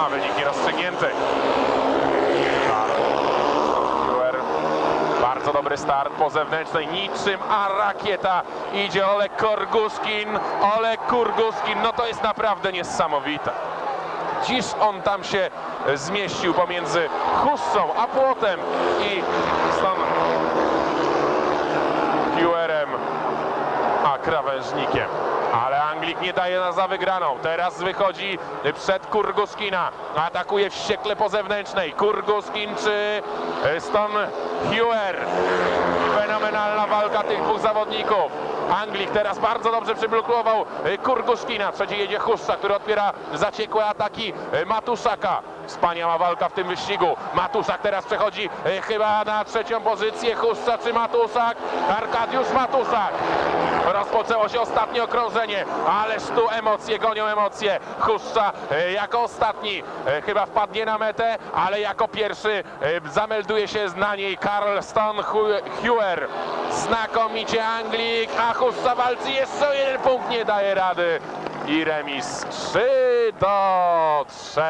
A wynik nierozstrzygnięty. Bardzo dobry start po zewnętrznej, niczym a rakieta idzie Olek Kurguskin. Olek Kurguskin, no to jest naprawdę niesamowite. Dziś on tam się zmieścił pomiędzy Hussą a płotem i Hewerem a krawężnikiem. Anglik nie daje na za wygraną. Teraz wychodzi przed Kurguskina. Atakuje wściekle po zewnętrznej. Kurguskin czy Ston Hewer. Fenomenalna walka tych dwóch zawodników. Anglik teraz bardzo dobrze przyblokował Kurguskina. Trzeci jedzie Hussa, który odpiera zaciekłe ataki Matuszaka. Wspaniała walka w tym wyścigu. Matuszak teraz przechodzi e, chyba na trzecią pozycję. Hussa czy Matuszak? Arkadiusz Matuszak. Rozpoczęło się ostatnie okrążenie, ależ tu emocje gonią emocje. Huszcza e, jako ostatni e, chyba wpadnie na metę, ale jako pierwszy e, zamelduje się na niej Karl Stone Hewer. Znakomicie Anglik, a Huszcza walczy jeszcze o jeden punkt, nie daje rady. I remis 3 do 3.